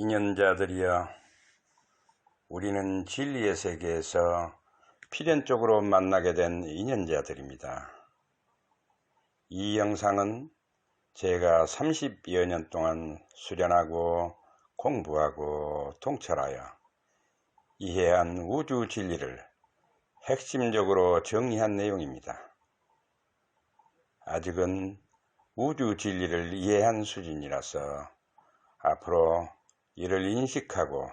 인연자들이여 우리는 진리의 세계에서 필연적으로 만나게 된 인연자들입니다. 이 영상은 제가 30여 년 동안 수련하고 공부하고 통찰하여 이해한 우주 진리를 핵심적으로 정리한 내용입니다. 아직은 우주 진리를 이해한 수준이라서 앞으로 이를 인식하고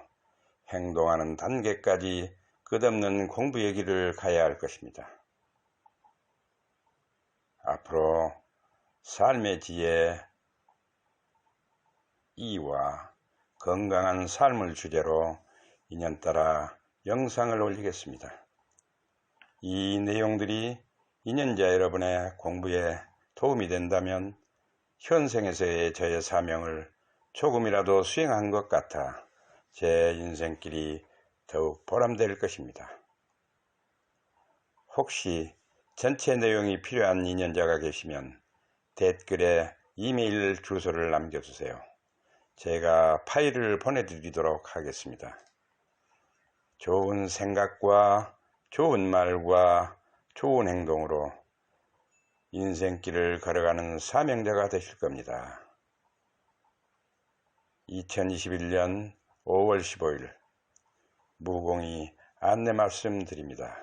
행동하는 단계까지 끝없는 공부의 길을 가야 할 것입니다. 앞으로 삶의 지혜, 이와 건강한 삶을 주제로 인연따라 영상을 올리겠습니다. 이 내용들이 인연자 여러분의 공부에 도움이 된다면 현생에서의 저의 사명을 조금이라도 수행한 것 같아 제 인생길이 더욱 보람될 것입니다. 혹시 전체 내용이 필요한 인연자가 계시면 댓글에 이메일 주소를 남겨주세요. 제가 파일을 보내드리도록 하겠습니다. 좋은 생각과 좋은 말과 좋은 행동으로 인생길을 걸어가는 사명자가 되실 겁니다. 2021년 5월 15일 무공이 안내 말씀드립니다.